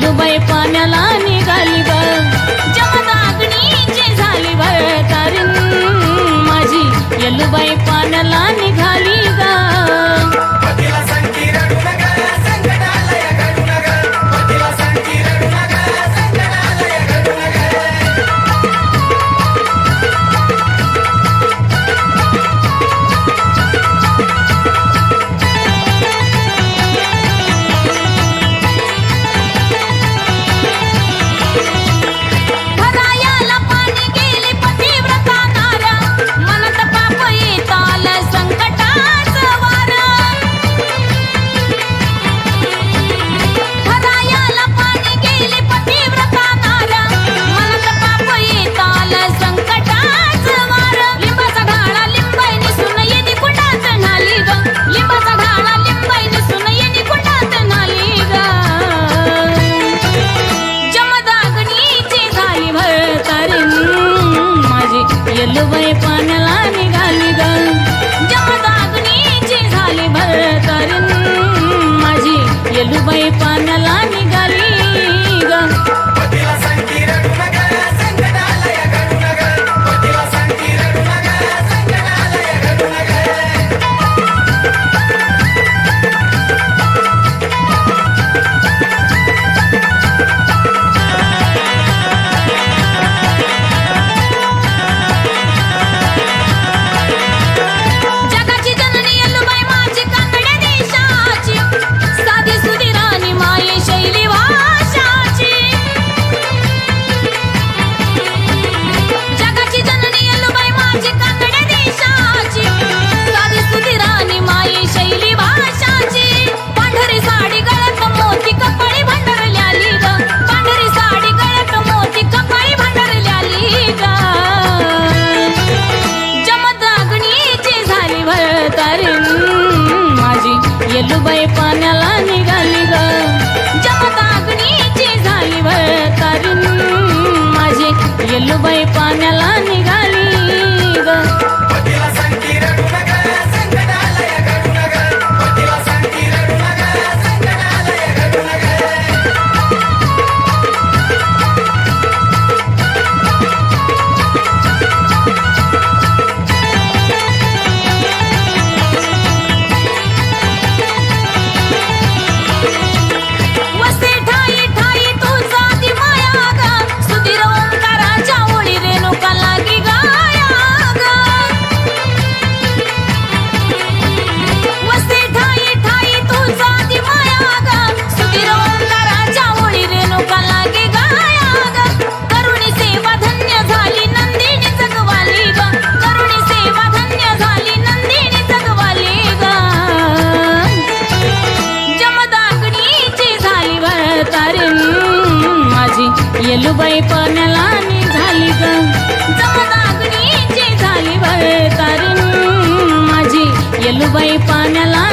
Dubai पाण्याला निघाली बघ झाली बळ माझी येलुबाई पाण्याला निघाली मेला निघाली ग येलुबाई पाण्याला निघाली गागणीची झाली भर तारी माझी येलुबाई पाण्याला